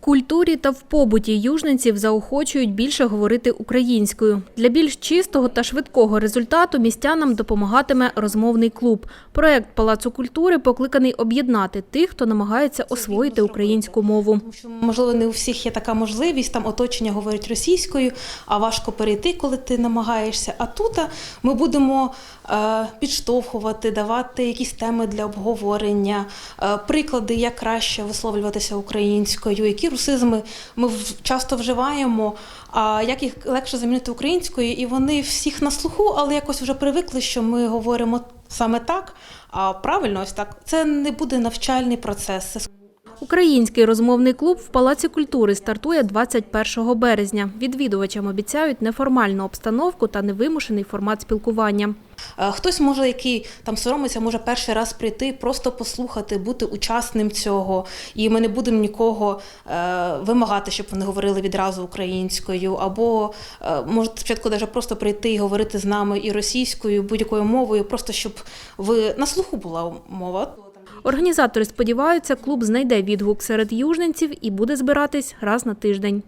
Культурі та в побуті южненців заохочують більше говорити українською. Для більш чистого та швидкого результату містянам допомагатиме розмовний клуб. Проект Палацу культури покликаний об'єднати тих, хто намагається освоїти українську мову. Можливо не у всіх є така можливість, там оточення говорить російською, а важко перейти, коли ти намагаєшся. А тут ми будемо е, підштовхувати, давати якісь теми для обговорення, е, приклади, як краще висловлюватися українською, які русизми ми часто вживаємо, а як їх легше замінити українською, і вони всіх на слуху, але якось вже привикли, що ми говоримо саме так. А правильно, ось так. Це не буде навчальний процес. Український розмовний клуб в Палаці культури стартує 21 березня. Відвідувачам обіцяють неформальну обстановку та невимушений формат спілкування. Е, Хтось може, який там соромиться, може перший раз прийти, просто послухати, бути учасним цього. І ми не будемо нікого е, вимагати, щоб вони говорили відразу українською, або е, може спочатку навіть просто прийти і говорити з нами і російською, будь-якою мовою, просто щоб ви на слуху була мова. Організатори сподіваються, клуб знайде відгук серед южненців і буде збиратись раз на тиждень.